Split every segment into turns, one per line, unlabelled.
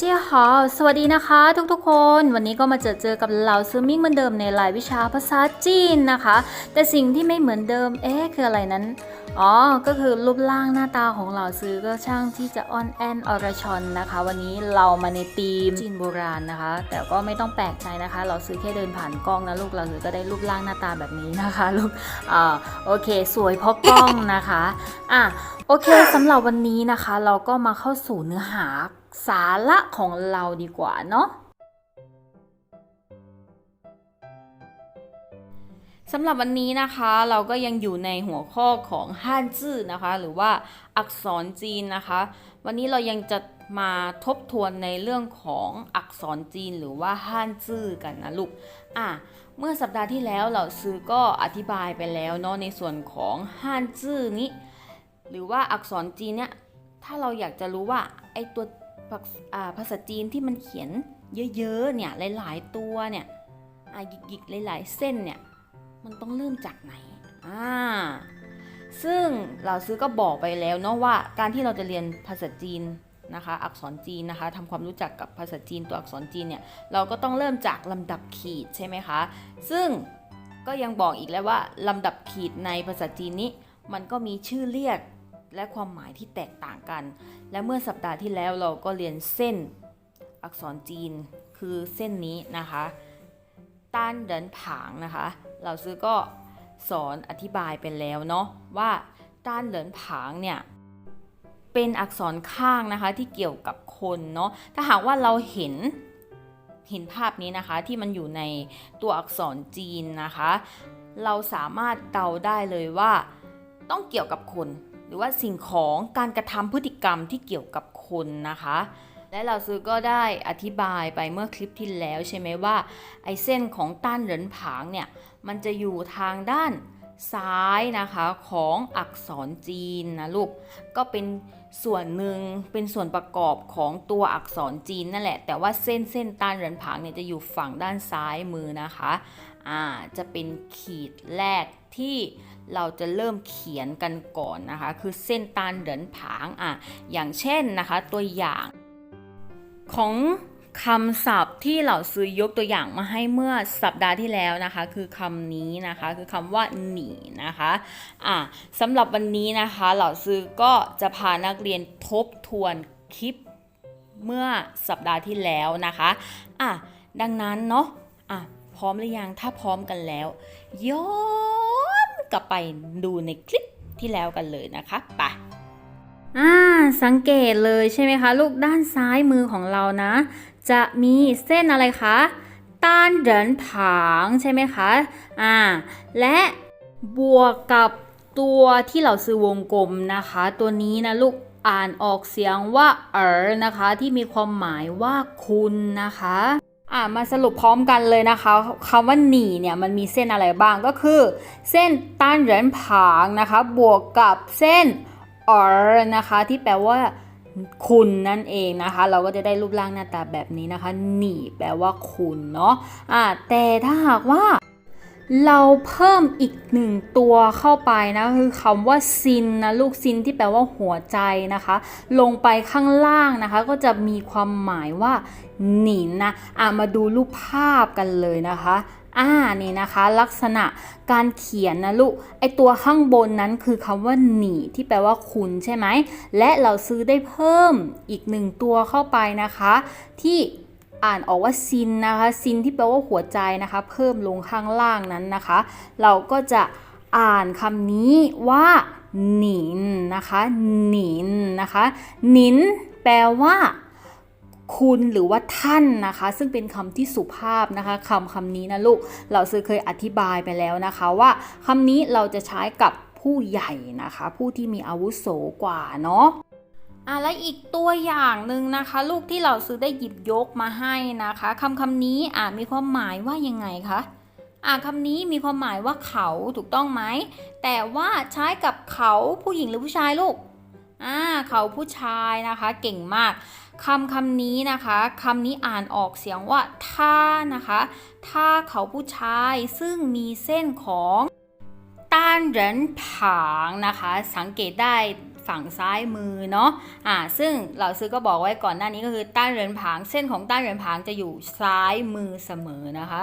เจียหอสวัสดีนะคะ ทุกๆคน วันนี้ก็มาเจอเจอกับเราซื้อมิ่งเหมือนเดิมในรายวิชาภาษาจีนนะคะ แต่สิ่งที่ไม่เหมือนเดิม เอ๊ะ คืออะไรนั้น อ๋อ ก็คือรูปร่างหน้าตาของเราซื้อก็ช่างที่จะอ่อนแอนอรชอนนะคะ วันนี้เรามาในธีมจีนโบราณนะคะ แต่ก็ไม่ต้องแปลกใจนะคะเราซื้อแค่เดินผ่านกล้องนะลูกเราซื้อก็ได้รูปร่างหน้าตาแบบนี้นะคะลูกอ่าโอเค สวยเพราะกล้องนะคะอะโอเคสำหรับวันนี้นะคะ เราก็มาเข้าสู่เนื้อหา สาระของเราดีกว่าเนาะสำหรับวันนี้นะคะเราก็ยังอยู่ในหัวข้อของฮั่นจื่อนะคะ หรือว่าอักษรจีนนะคะ วันนี้เรายังจะมาทบทวนในเรื่องของอักษรจีนหรือว่าฮั่นจื่อกันนะลูกอะเมื่อสัปดาห์ที่แล้วเราซื้อก็อธิบายไปแล้วเนาะในส่วนของฮั่นจื่อนี้ หรือว่าอักษรจีนเนี่ยถ้าเราอยากจะรู้ว่าไอตัว ภาษาภาษาจีนที่มันเขียนเยอะๆเนี่ยหลายๆตัวเนี่ยอะหยิกๆหลายๆเส้นเนี่ยมันต้องเริ่มจากไหนอ่าซึ่งเราซื้อก็บอกไปแล้วเนาะว่าการที่เราจะเรียนภาษาจีนนะคะ อักษรจีนนะคะทำความรู้จักกับภาษาจีนตัวอักษรจีนเนี่ยเราก็ต้องเริ่มจากลำดับขีดใช่ไหมคะ ซึ่งก็ยังบอกอีกแล้วว่าลำดับขีดในภาษาจีนนี้ มันก็มีชื่อเรียก และความหมายที่แตกต่างกัน และเมื่อสัปดาห์ที่แล้วเราก็เรียนเส้นอักษรจีนคือเส้นนี้นะคะต้านเดินผางนะคะเราซื้อก็สอนอธิบายไปแล้วเนาะว่าต้านเดินผางเนี่ยเป็นอักษรข้างนะคะที่เกี่ยวกับคนเนาะถ้าหากว่าเราเห็นเห็นภาพนี้นะคะที่มันอยู่ในตัวอักษรจีนนะคะ เราสามารถเดาได้เลยว่าต้องเกี่ยวกับคน หรือว่าสิ่งของการกระทำพฤติกรรมที่เกี่ยวกับคนนะคะ และเราซื้อก็ได้อธิบายไปเมื่อคลิปที่แล้วใช่ไหมว่าไอเส้นของต้านเหรินผางเนี่ยมันจะอยู่ทางด้านซ้ายนะคะของอักษรจีนนะลูกก็เป็นส่วนหนึ่งเป็นส่วนประกอบของตัวอักษรจีนนั่นแหละ แต่ว่าเส้นเส้นต้านเหรินผางเนี่ยจะอยู่ฝั่งด้านซ้ายมือนะคะ อ่าจะเป็นขีดแรกที่เราจะเริ่มเขียนกันก่อนนะคะ คือเส้นตานเดินผางอะอย่างเช่นนะคะ ตัวอย่างของคำศัพท์ที่เราซื้อยกตัวอย่างมาให้เมื่อสัปดาห์ที่แล้วนะคะ คือคำนี้นะคะ คือคำว่าหนีนะคะอะสำหรับวันนี้นะคะเราซื้อก็จะพานักเรียนทบทวนคลิปเมื่อสัปดาห์ที่แล้วนะคะอะดังนั้นเนาะอะ พร้อมหรือยังถ้าพร้อมกันแล้ว ย้อนกลับไปดูในคลิปที่แล้วกันเลยนะคะไปอ่าสังเกตเลยใช่ไหมคะลูกด้านซ้ายมือของเรานะ จะมีเส้นอะไรคะต้านเดินผางใช่ไหมคะอ่าและบวกกับตัวที่เราซื้อวงกลมนะคะ ตัวนี้นะลูกอ่านออกเสียงว่าเออนะคะ ที่มีความหมายว่าคุณนะคะ อ่ามาสรุปพร้อมกันเลยนะคะคำว่าหนีเนี่ยมันมีเส้นอะไรบ้างก็คือ เส้นต้านเหรินผางนะคะบวกกับเส้นออนะคะที่แปลว่าคุณนั่นเองนะคะ เราก็จะได้รูปร่างหน้าตาแบบนี้นะคะ หนีแปลว่าคุณเนาะอ่าแต่ถ้าหากว่า เราเพิ่มอีกหนึ่งตัวเข้าไปนะคือคำว่าซินนะลูกซินที่แปลว่าหัวใจนะคะ ลงไปข้างล่างนะคะ ก็จะมีความหมายว่าหนินนะอะมาดูรูปภาพกันเลยนะคะอ่านี่นะคะลักษณะการเขียนนะลูกไอตัวข้างบนนั้นคือคำว่าหนีที่แปลว่าคุณใช่ไหม และเราซื้อได้เพิ่มอีกหนึ่งตัวเข้าไปนะคะ ที่ อ่านออกว่าซินนะคะซินที่แปลว่าหัวใจนะคะ เพิ่มลงข้างล่างนั้นนะคะ เราก็จะอ่านคำนี้ว่าหนินนะคะหนินนะคะหนินแปลว่า คุณหรือว่าท่านนะคะ ซึ่งเป็นคำที่สุภาพนะคะคำคำนี้นะลูก เราซื้อเคยอธิบายไปแล้วนะคะว่าคำนี้เราจะใช้กับผู้ใหญ่นะคะ ผู้ที่มีอาวุโสกว่าเนาะ อะและอีกตัวอย่างหนึ่งนะคะ ลูกที่เราซื้อได้หยิบยกมาให้นะคะคำคำนี้อะมีความหมายว่ายังไงคะอะคำนี้มีความหมายว่าเขาถูกต้องไหมแต่ว่าใช้กับเขาผู้หญิงหรือผู้ชายลูกอ่าเขาผู้ชายนะคะเก่งมากคำคำนี้นะคะคำนี้อ่านออกเสียงว่าท่านะคะท่าเขาผู้ชายซึ่งมีเส้นของต้านเหรินผางนะคะ สังเกตได้ ฝั่งซ้ายมือเนาะอ่าซึ่งเหล่าซื้อก็บอกไว้ก่อนหน้านี้ก็คือต้านเหรินผาง เส้นของต้านเหรินผางจะอยู่ซ้ายมือเสมอนะคะ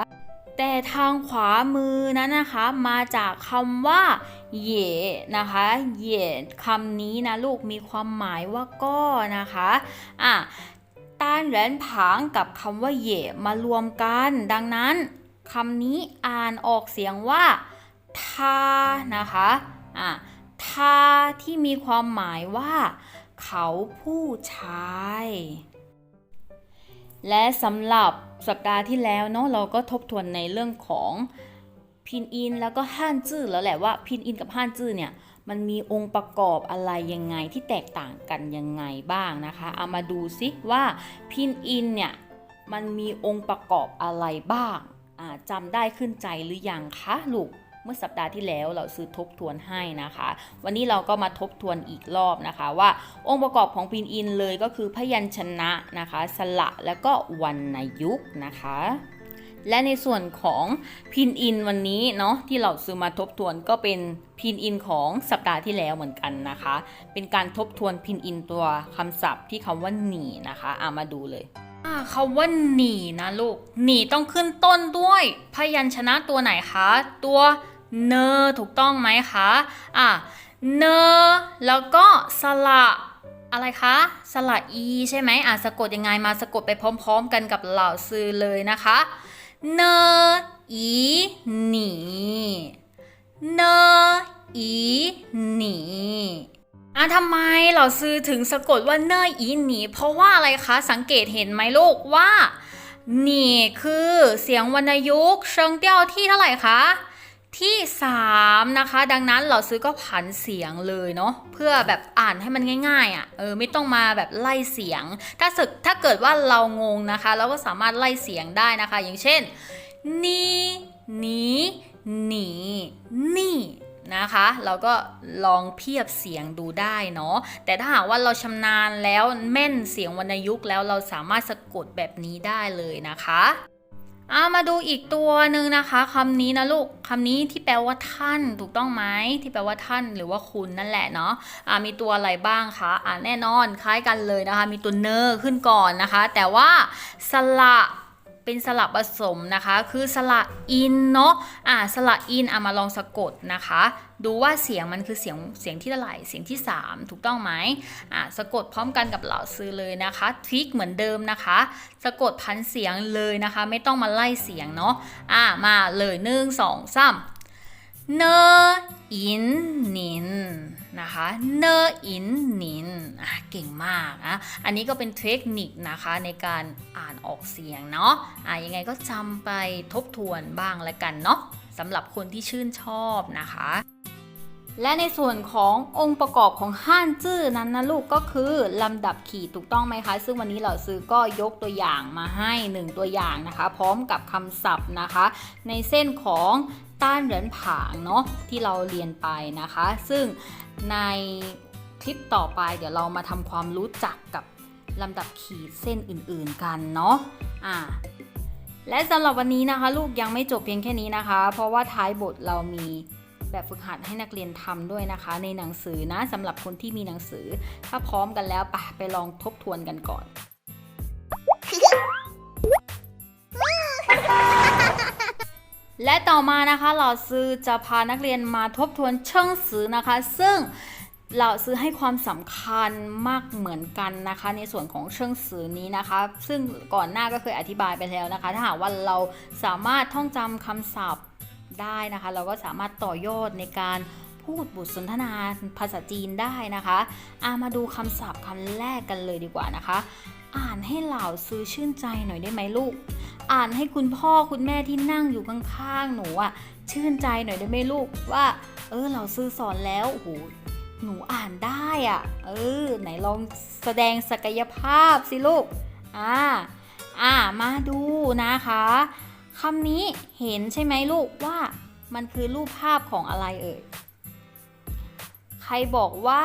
แต่ทางขวามือนั้นนะคะมาจากคำว่าเหย่นะคะเหย่คำนี้นะลูกมีความหมายว่าก็นะคะอะต้านเหรินผางกับคำว่าเหย่มารวมกัน ดังนั้นคำนี้อ่านออกเสียงว่าทานะคะอะ ทาที่มีความหมายว่า เขาผู้ชาย และสำหรับสัปดาห์ที่แล้วเนาะเราก็ทบทวนในเรื่องของพินอินแล้วก็ฮั่นจื้อแล้วแหละว่าพินอินกับฮั่นจื้อเนี่ยมันมีองค์ประกอบอะไรยังไงที่แตกต่างกันยังไงบ้างนะคะเอามาดูซิว่าพินอินเนี่ยมันมีองค์ประกอบอะไรบ้างจำได้ขึ้นใจหรือยังคะลูก เมื่อสัปดาห์ที่แล้วเราซื้อทบทวนให้นะคะ วันนี้เราก็มาทบทวนอีกรอบนะคะ ว่าองค์ประกอบของพินอินเลยก็คือพยัญชนะนะคะ สระแล้วก็วรรณยุกต์นะคะและในส่วนของพินอินวันนี้เนาะที่เราซื้อมาทบทวนก็เป็นพินอินของสัปดาห์ที่แล้วเหมือนกันนะคะ เป็นการทบทวนพินอินตัวคำศัพท์ที่คำว่าหนีนะคะอามาดูเลยอ่าคำว่าหนีนะลูกหนีต้องขึ้นต้นด้วย พยัญชนะตัวไหนคะ ตัว เนอถูกต้องไหมคะอะเนอแล้วก็สระอะไรคะ สระอีใช่ไหมอะสะกดยังไงมาสะกดไปพร้อมๆ กันกับเหล่าซื้อเลยนะคะ เนอีหนี เนอีหนีอะทำไมเหล่าซื้อถึงสะกดว่าเนอีหนี เพราะว่าอะไรคะ สังเกตเห็นไหมลูกว่าหนีคือเสียงวรรณยุกต์เชิงเตี้ยวที่เท่าไหร่คะ ที่ 3 นะคะ ดังนั้นเราซื้อก็ผันเสียงเลยเนาะเพื่อแบบอ่านให้มันง่ายๆอะ่ะเออไม่ต้องมาแบบไล่เสียง ถ้าสึกถ้าเกิดว่าเรางงนะคะ เราก็สามารถไล่เสียงได้นะคะ อย่างเช่นนี่หนีหนีนี่นะคะ เราก็ลองเพียบเสียงดูได้เนาะแต่ถ้าหากว่าเราชำนาญแล้วแม่นเสียงวรรณยุกต์แล้วเราสามารถสะกดแบบนี้ได้เลยนะคะ อามาดูอีกตัวหนึ่งนะคะคำนี้นะลูกคำนี้ที่แปลว่าท่านถูกต้องไหมที่แปลว่าท่านหรือว่าคุณนั่นแหละเนาะอ่ามีตัวอะไรบ้างคะอ่าแน่นอนคล้ายกันเลยนะคะ มีตัวเนอร์ขึ้นก่อนนะคะ แต่ว่าสละ เป็นสระผสมนะคะ คือสระอินเนาะอ่าสระอินเอามาลองสะกดนะคะ ดูว่าเสียงมันคือเสียงเสียงที่เท่าไหร่เสียงที่ 3 ถูกต้องไหมอ่าสะกดพร้อมกันกับเหล่าซื้อเลยนะคะทริกเหมือนเดิมนะคะ สะกดพันเสียงเลยนะคะ ไม่ต้องมาไล่เสียงเนาะอ่ามาเลยหนึ่งสองสาม เนอินนินนะคะเนอินนินอะเก่งมากอะอันนี้ก็เป็นเทคนิคนะคะในการอ่านออกเสียงเนาะอะยังไงก็จำไปทบทวนบ้างละกันเนาะสำหรับคนที่ชื่นชอบนะคะ และในส่วนขององค์ประกอบของห้านจื้อนั้นนะลูกก็คือ ลำดับขีดถูกต้องไหมคะ ซึ่งวันนี้เราซื้อก็ยกตัวอย่างมาให้ 1 ตัวอย่างนะคะ พร้อมกับคำศัพท์นะคะ ในเส้นของต้านเหรินผางเนาะที่เราเรียนไปนะคะ ซึ่งในคลิปต่อไปเดี๋ยวเรามาทำความรู้จักกับลำดับขีดเส้นอื่นๆกันเนาะอ่าและสำหรับวันนี้นะคะ ลูกยังไม่จบเพียงแค่นี้นะคะ เพราะว่าท้ายบทเรามี แบบฝึกหัดให้นักเรียนทำด้วยนะคะ ในหนังสือนะสำหรับคนที่มีหนังสือ ถ้าพร้อมกันแล้วไปไปลองทบทวนกันก่อนและต่อมานะคะเราซื้อจะพานักเรียนมาทบทวนเชิงสือนะคะ ซึ่งเราซื้อให้ความสำคัญมากเหมือนกันนะคะ ในส่วนของเชิงสือนี้นะคะ ซึ่งก่อนหน้าก็เคยอธิบายไปแล้วนะคะ ถ้าหากว่าเราสามารถท่องจำคำศัพท์ ได้นะคะ เราก็สามารถต่อยอดในการพูดบทสนทนาภาษาจีนได้นะคะอามาดูคำศัพท์คำแรกกันเลยดีกว่านะคะ อ่านให้เหล่าซื้อชื่นใจหน่อยได้ไหมลูก อ่านให้คุณพ่อคุณแม่ที่นั่งอยู่ข้างๆหนูอะชื่นใจหน่อยได้ไหมลูกว่า เออเราซื้อสอนแล้วโอ้โหหนูอ่านได้อะเออ ไหนลองแสดงศักยภาพสิลูกอ่าอ่ามาดูนะคะ คำนี้เห็นใช่ไหมลูกว่ามันคือรูปภาพของอะไรเอ่ย ใครบอกว่า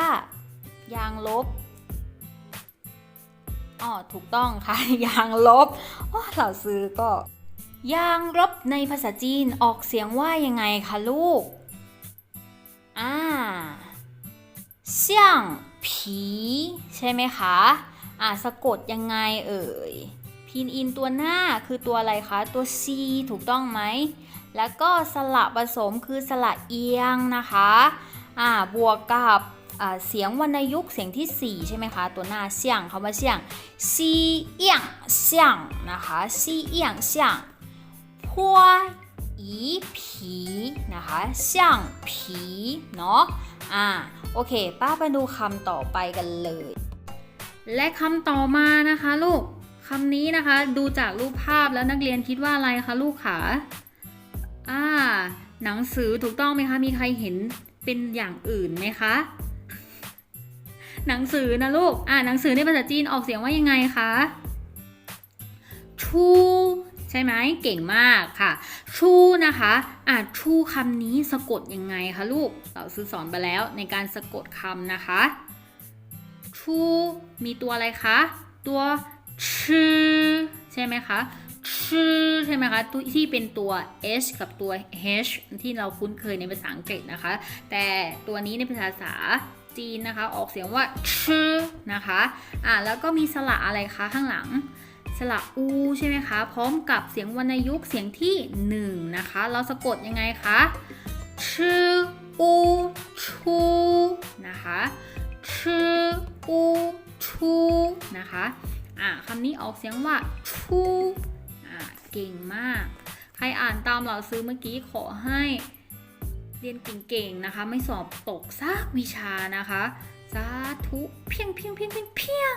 ยางลบอ๋อถูกต้องค่ะ ยางลบอ๋อเราซื้อก็ ยางลบในภาษาจีนออกเสียงว่ายังไงคะลูก อ่าเสี่ยงผี ใช่ไหมคะ อะสะกดยังไงเอ่ย พินอินตัวหน้าคือตัวอะไรคะ ตัว C ถูกต้องไหม แล้วก็สระผสมคือสระเอียงนะคะ อ่า บวกกับเสียงวรรณยุกต์เสียงที่ 4 ใช่ไหมคะ ตัวหน้าเสียงคำว่าเสียงซีเอียงเสียงนะคะซีเอียงเสียงพัวอีผีนะคะเสียงผีเนาะ อ่า โอเค ป้าไปดูคำต่อไปกันเลย และคำต่อมานะคะลูก คำนี้นะคะดูจากรูปภาพแล้วนักเรียนคิดว่าอะไรคะลูกขาอ่าหนังสือถูกต้องไหมคะ มีใครเห็นเป็นอย่างอื่นไหมคะ หนังสือนะลูก อ่าหนังสือในภาษาจีนออกเสียงว่ายังไงคะชูใช่ไหมเก่งมากค่ะ ชูนะคะอ่าชูคำนี้สะกดยังไงคะลูกเราซื้อสอนไปแล้วในการสะกดคำนะคะ ชูมีตัวอะไรคะ ตัว ชื่อใช่ไหมคะชื่อใช่ไหมคะตัวที่เป็นตัว h กับตัว h ที่เราคุ้นเคยในภาษาอังกฤษนะคะ แต่ตัวนี้ในภาษาจีนนะคะ ออกเสียงว่าชื่อนะคะอ่าแล้วก็มีสระอะไรคะข้างหลังสระอูใช่ไหมคะ พร้อมกับเสียงวรรณยุกต์เสียงที่หนึ่งนะคะ เราสะกดยังไงคะชื่ออูชูนะคะชื่ออูชูนะคะ อ่าคำนี้ออกเสียงว่าชูอ่าเก่งมาก ใครอ่านตามเราซื้อเมื่อกี้ขอให้เรียนเก่งๆนะคะ ไม่สอบตกซากวิชานะคะสาธุเพียงเพียงเพียงเพียงเพียง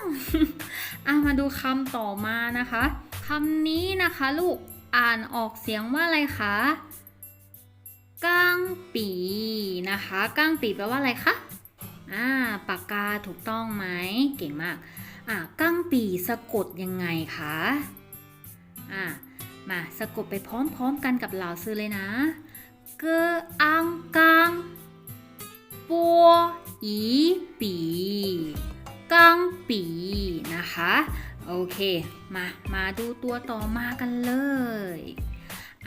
อะมาดูคำต่อมานะคะคำนี้นะคะลูกอ่านออกเสียงว่าอะไรคะก้างปีนะคะก้างปีแปลว่าอะไรคะอ่าปากกาถูกต้องไหมเก่งมาก อ่าก้งปีสะกดยังไงคะอ่ามาสะกดไปพร้อมๆกันกับเหล่าซื้อเลยนะเกออังกังปัวอีปีกังปีนะคะ โอเค มา มาดูตัวต่อมากันเลย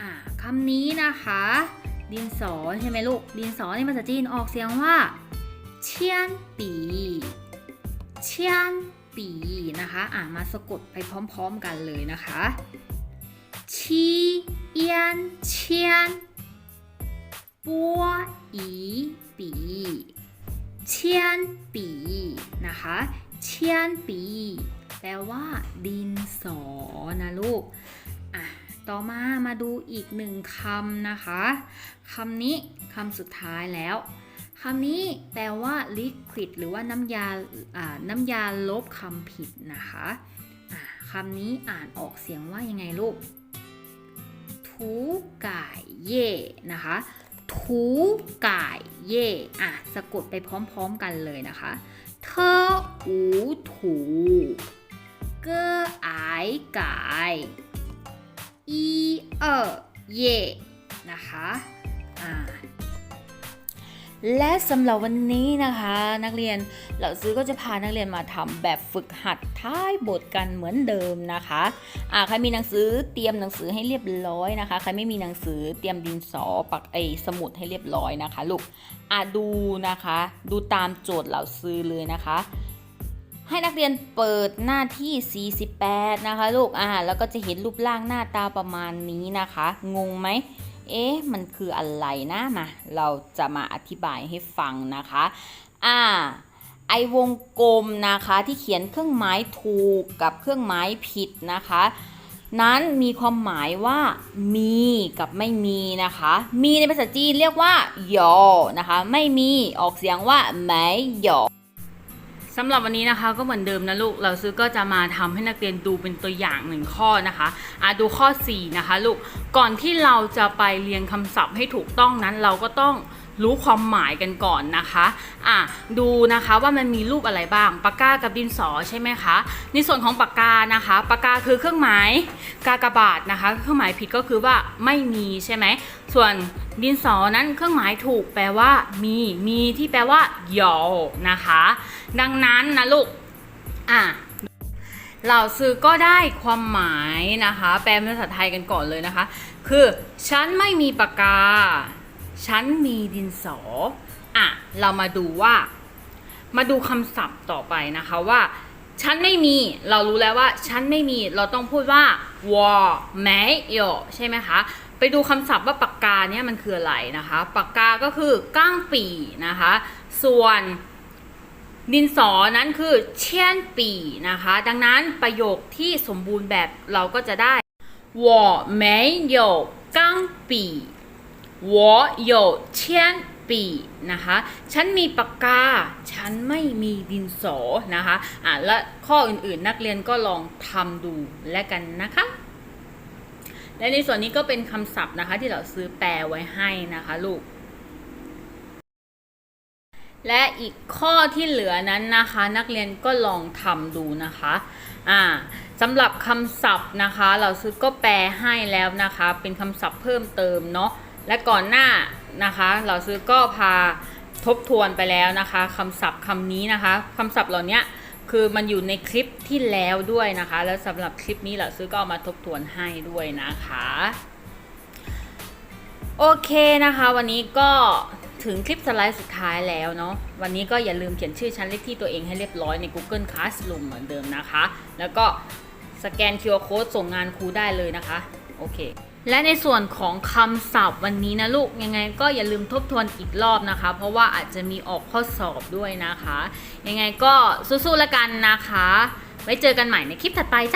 อ่าคำนี้นะคะ ดินสอใช่ไหมลูก ดินสอในภาษาจีนออกเสียงว่าเชียนปีเชียน ปีนะคะอ่ามาสะกดไปพร้อมๆกันเลยนะคะชีเอียนเชียนปัวอีปีเชียนปีนะคะเชียนปีแปลว่า ดินสอนะลูกอะต่อมามาดูอีกหนึ่งคำนะคะคำนี้คำสุดท้ายแล้ว คำนี้แปลว่า liquid หรือว่าน้ำยาน้ำยาลบคำผิดนะคะะคำนี้อ่านออกเสียงว่ายังไงลูกทูก่ายเย่นะคะทูก่ายเย่อะสะกดไปพร้อมๆกันเลยนะคะเธออูถูเกอไอายกายอีเอเย่นะคะ อ่า และสำหรับวันนี้นะคะ นักเรียนเหล่าซื้อก็จะพานักเรียนมาทำแบบฝึกหัดท้ายบทกันเหมือนเดิมนะคะอ่าใครมีหนังสือเตรียมหนังสือให้เรียบร้อยนะคะ ใครไม่มีหนังสือเตรียมดินสอปักไอสมุดให้เรียบร้อยนะคะลูกอ่าดูนะคะ ดูตามโจทย์เหล่าซื้อเลยนะคะ ให้นักเรียนเปิดหน้าที่ 48 นะคะลูกอ่าแล้วก็จะเห็นรูปร่างหน้าตาประมาณนี้นะคะ งงไหม เอ๊ะ มันคืออะไรนะมา เราจะมาอธิบายให้ฟังนะคะ อ่า ไอวงกลมนะคะที่เขียนเครื่องหมายถูกกับเครื่องหมายผิดนะคะ นั้นมีความหมายว่ามีกับไม่มีนะคะ มีในภาษาจีนเรียกว่าหยอนะคะ ไม่มีออกเสียงว่าไม่หยอ สำหรับวันนี้นะคะก็เหมือนเดิมนะลูก เราซื้อก็จะมาทำให้นักเรียนดูเป็นตัวอย่างหนึ่งข้อนะคะอะดูข้อ 4 นะคะลูก ก่อนที่เราจะไปเรียงคำศัพท์ให้ถูกต้องนั้นเราก็ต้อง รู้ความหมายกันก่อนนะคะอะดูนะคะว่ามันมีรูปอะไรบ้าง ปากกากับดินสอใช่ไหมคะ ในส่วนของปากกานะคะ ปากกาคือเครื่องหมายกากบาทนะคะ เครื่องหมายผิดก็คือว่าไม่มีใช่ไหม ส่วนดินสอนั้นเครื่องหมายถูกแปลว่า มี มีที่แปลว่าหยอนะคะ ดังนั้นนะลูก อะเหล่าซื้อก็ได้ความหมายนะคะ แปลเป็นภาษาไทยกันก่อนเลยนะคะ คือ ฉันไม่มีปากกา ฉันมีดินสอ อะ เรามาดูว่า มาดูคำศัพท์ต่อไปนะคะว่า ฉันไม่มี เรารู้แล้วว่า ฉันไม่มี เราต้องพูดว่าว่าไม่ยอใช่ไหมคะ ไปดูคำศัพท์ว่าปากกาเนี่ยมันคืออะไรนะคะ ปากกาก็คือก้างปีนะคะ ส่วนดินสอนั้นคือเชียนปีนะคะ ดังนั้นประโยคที่สมบูรณ์แบบเราก็จะได้วอไม่ยอก้างปี 我有铅笔นะคะ ฉันมีปากกา ฉันไม่มีดินสอนะคะ อ่ะและข้ออื่นๆ นักเรียนก็ลองทำดูและกันนะคะ และในส่วนนี้ก็เป็นคำศัพท์นะคะ ที่เราซื้อแปลไว้ให้นะคะลูก และอีกข้อที่เหลือนั้นนะคะ นักเรียนก็ลองทำดูนะคะอ่าสำหรับคำศัพท์นะคะ เราซื้อก็แปลให้แล้วนะคะ เป็นคำศัพท์เพิ่มเติมเนาะ และก่อนหน้านะคะเราซื้อก็พาทบทวนไปแล้วนะคะคำศัพท์คำนี้นะคะคำศัพท์เหล่านี้คือมันอยู่ในคลิปที่แล้วด้วยนะคะ แล้วสำหรับคลิปนี้เราซื้อก็เอามาทบทวนให้ด้วยนะคะโอเคนะคะ วันนี้ก็ถึงคลิปสไลด์สุดท้ายแล้วเนาะวันนี้ก็อย่าลืมเขียนชื่อชั้นเลขที่ตัวเองให้เรียบร้อยใน Google Classroom เหมือนเดิมนะคะ แล้วก็สแกน QR Code ส่งงานครูได้เลยนะคะ โอเค และในส่วนของคำศัพท์วันนี้นะลูกยังไงก็อย่าลืมทบทวนอีกรอบนะคะ เพราะว่าอาจจะมีออกข้อสอบด้วยนะคะ ยังไงก็สู้ๆแล้วกันนะคะ ไว้เจอกันใหม่ในคลิปถัดไปจ้า